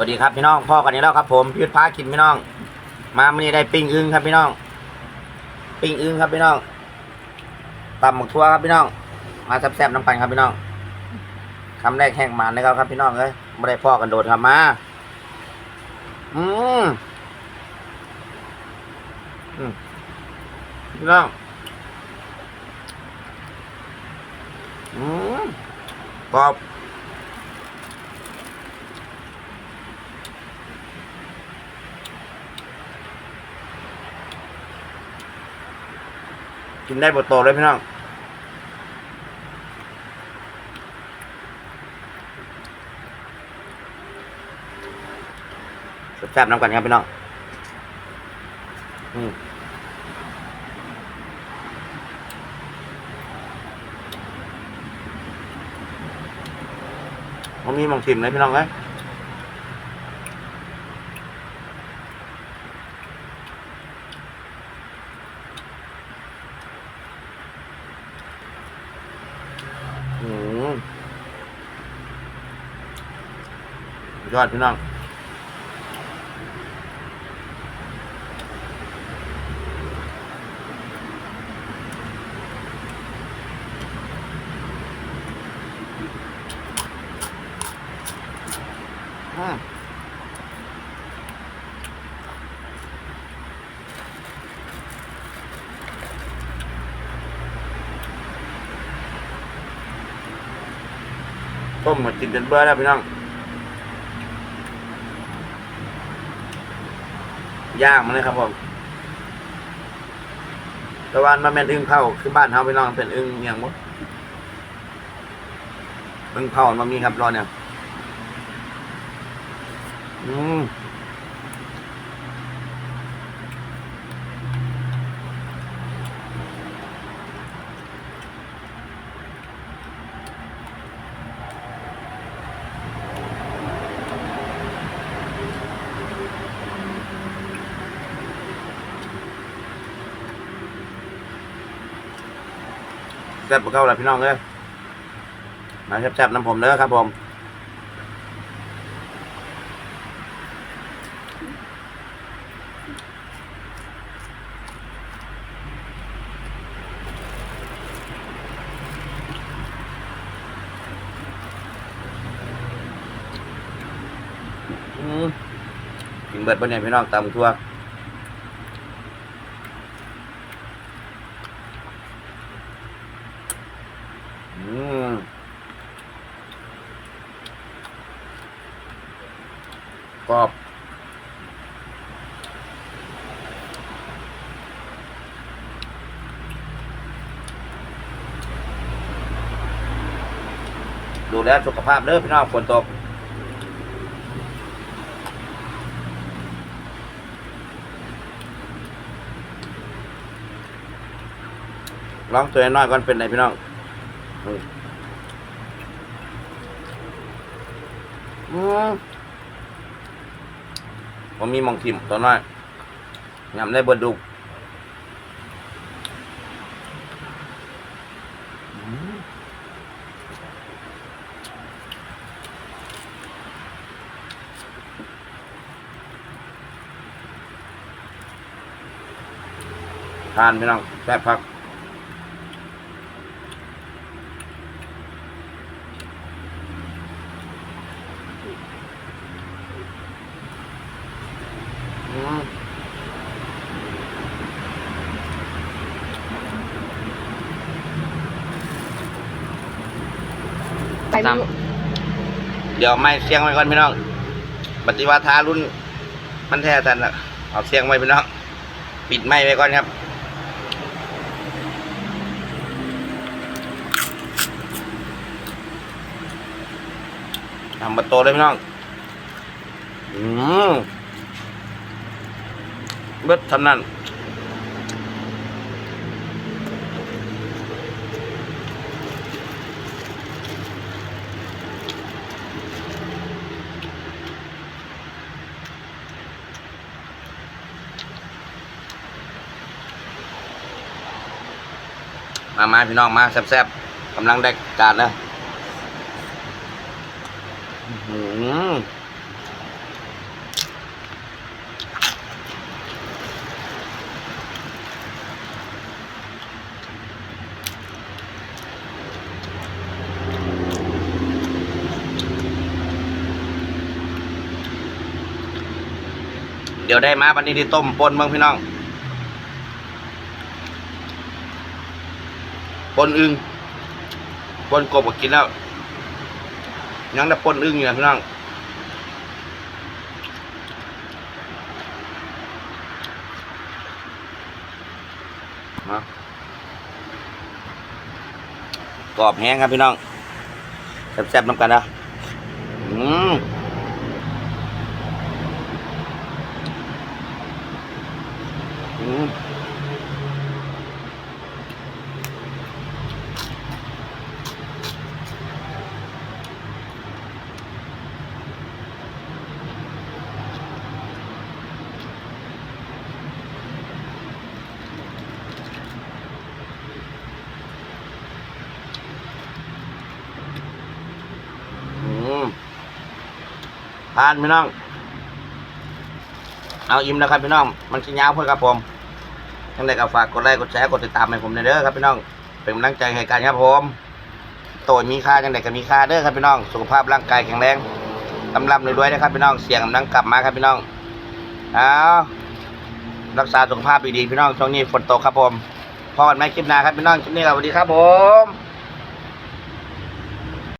วัสดีครับพี่น้องพ่อกันนี้แล้วครับ ผมพี่ยุทธพากินพี่น้อง มามื่อนี้ได้ปิ้งอึ้งครับพี่น้อง ปิ้งอึ้งครับพี่น้องตำหมกทั่วครับพี่น้อง มาแซ่บๆน้ำกันครับพี่น้องคำแรกแห้งมันนะครับครับพี่น้องเอ้ยไม่ได้พ่อกันโดดครับมา อืมอืมพี่น้องอืมกรอบ กินได้บทโตเลยพี่น้องแซ่บๆน้ำกันครับพี่น้องอืมมันมีหมองชิมเลยพี่น้องเอ้ยอืม ยอดพี่น้องต้มมากินจนเบื่อแล้วพี่น้อง ย่างมันเลยครับผมแตะวันมาแม่นอึ้งเผาคือบ้านเฮาพี่น้องเป็นอึ้งอย่างบ่อึ้งเผามันมีครับรอเนี่ย อืม แซ่บกว่าเก่าล้วพี่น้องเอ้ยมาแซ่บๆน้ำผมเด้อครับผมอืมกินเบิดบนเนี่ยพี่น้องตำทั่ว อืมกรอบ ดูแลสุขภาพเด้อพี่น้องฝนตกลองตัวน้อยก่อนเป็นไงพี่น้องอืมอืม ผมมีมองทิมตัวน้อยยำได้เบิดดูอืมทานพี่น้องแซ่บพัก อืม ไปไม่รู้เดี๋ยวไม่เสียงไว้ก่อนพี่น้องปฏิวัติทารุ่น มันแท้ทันละเอาเสียงไว้พี่น้อง ปิดไม้ไว้ก่อนครับทำประตูเลยพี่น้อง อืมเบิดทำนั่น มามาพี่น้องมาแซ่บๆกำลังได้กาดแล้เดี๋ยวได้มาวันนี้ที่ต้มปนบ้างพี่น้อง ปนอึงปนกบก็กินแล้ว ยังแต่ปนอึงอยู่นะพี่น้องมากรอบแห้งครับพี่น้องแซ่บๆน้ำกันนะอืมอืมอืม ทานพี่น้อง เอาอิ่มแล้วครับพี่น้อง มันชิ้นยาวเพื่อครับผมทั้งใดก็ฝากกดไลค์กดแชร์กดติดตามให้ผมหน่อยเด้อครับพี่น้อง เป็นกำลังใจให้กันครับผมโตมีค่าจังใดก็มีค่าเด้อครับพี่น้อง สุขภาพร่างกายแข็งแรงกำลังรวยๆนะครับพี่น้อง เสียงกำลังกลับมาครับพี่น้อง เอารักษาสุขภาพดีๆพี่น้อง ช่วงนี้ฝนตกครับผมพอกันไหมคลิปหน้าครับพี่น้องคลิปนี้สวัสดีครับผม